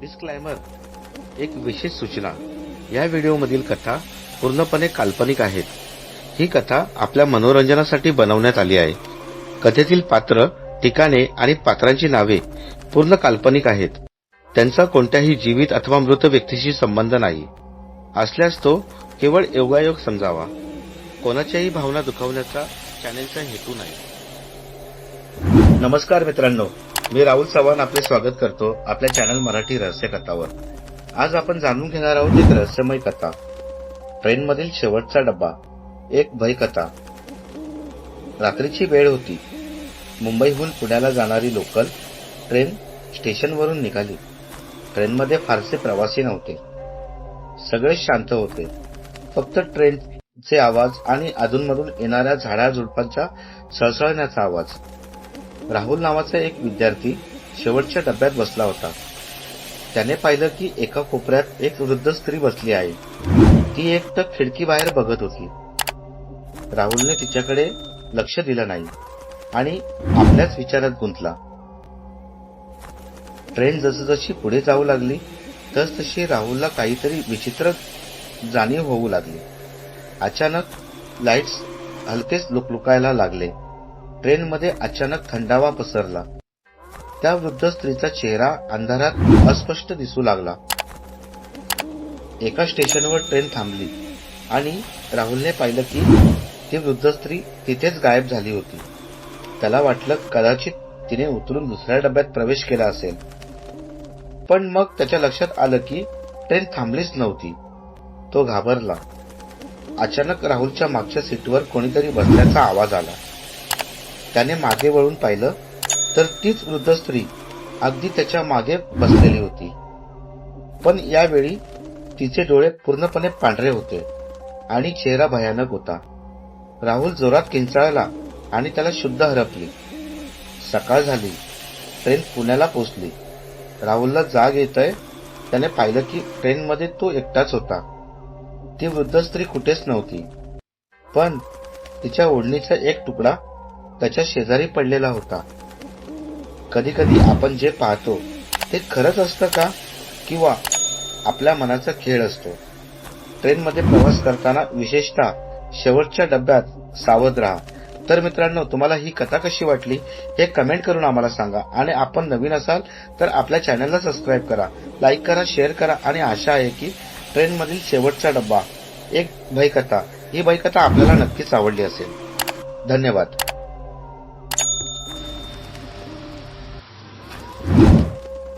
डिस्क्लायमर एक विशेष सूचना. या व्हिडिओमधील कथा पूर्णपणे काल्पनिक आहेत. ही कथा आपल्या मनोरंजनासाठी बनवण्यात आली आहे. कथेतील पात्र ठिकाणे आणि पात्रांची नावे पूर्ण काल्पनिक आहेत. त्यांचा कोणत्याही जीवित अथवा मृत व्यक्तीशी संबंध नाही. असल्यास तो केवळ योगायोग समजावा. कोणाच्याही भावना दुखावण्याचा चॅनेलचा हेतू नाही. नमस्कार मित्रांनो. मी राहुल चव्हाण आपले स्वागत करतो आपल्या चॅनल मराठी रहस्य कथावर आज आपण जाणून घेणार आहोत एक रहस्यमय कथा. ट्रेन मधील शेवटचा डब्बा एक भय कथा. रात्रीची वेळ होती. मुंबईहून पुण्याला जाणारी लोकल ट्रेन स्टेशनवरून निघाली. ट्रेनमध्ये फारसे प्रवासी नव्हते. सगळे शांत होते. फक्त ट्रेनचे आवाज आणि अधूनमधून येणाऱ्या झाडाझुडपांचा सळसळण्याचा आवाज. राहुल नावाचा एक विद्यार्थी शेवटच्या डब्यात बसला होता. त्याने पाहिलं की एका कोपऱ्यात एक वृद्ध स्त्री बसली आहे. ती एकटक खिडकी बाहेर बघत होती. राहुलने तिच्याकडे लक्ष दिलं नाही आणि आपल्याच विचारात गुंतला. ट्रेन जसजशी पुढे जाऊ लागली तस तशी राहुलला काहीतरी विचित्र जाणीव होऊ लागली. अचानक लाईट्स हलकेच लुकलुकायला लागले. ट्रेनमध्ये अचानक थंडावा पसरला. त्या वृद्ध स्त्रीचा चेहरा अंधारात अस्पष्ट दिसू लागला. एका स्टेशनवर ट्रेन थांबली आणि राहुलने पाहिलं की ती वृद्ध स्त्री तिथेच गायब झाली होती. त्याला वाटलं कदाचित तिने उतरून दुसऱ्या डब्यात प्रवेश केला असेल. पण मग त्याच्या लक्षात आलं की ट्रेन थांबलीच नव्हती. तो घाबरला. अचानक राहुलच्या मागच्या सीटवर कोणीतरी बसल्याचा आवाज आला. त्याने मागे वळून पाहिलं तर तीच वृद्ध स्त्री अगदी त्याच्यामागे बसलेली होती. पण यावेळी तिचे डोळे पूर्णपणे पांढरे होते आणि चेहरा भयानक होता. राहुल जोरात किंचाळला आणि त्याला शुद्ध हरपली. सकाळ झाली. ट्रेन पुण्याला पोचली राहुलला जाग येतय. त्याने पाहिलं की ट्रेनमध्ये तो एकटाच होता. ती वृद्ध स्त्री कुठेच नव्हती. पण तिच्या ओढणीचा एक तुकडा त्याच्या शेजारी पडलेला होता. कधी कधी आपण जे पाहतो ते खरंच असतं का? किंवा आपल्या मनाचा खेळ असतो. ट्रेनमध्ये प्रवास करताना विशेषतः शेवटच्या डब्यात सावध राहा. तर मित्रांनो तुम्हाला ही कथा कशी वाटली हे कमेंट करून आम्हाला सांगा. आणि आपण नवीन असाल तर आपल्या चॅनलला सबस्क्राईब करा. लाईक करा शेअर करा. आणि आशा आहे की ट्रेनमधील शेवटचा डब्बा एक भयकथा ही भयकथा आपल्याला नक्कीच आवडली असेल. धन्यवाद.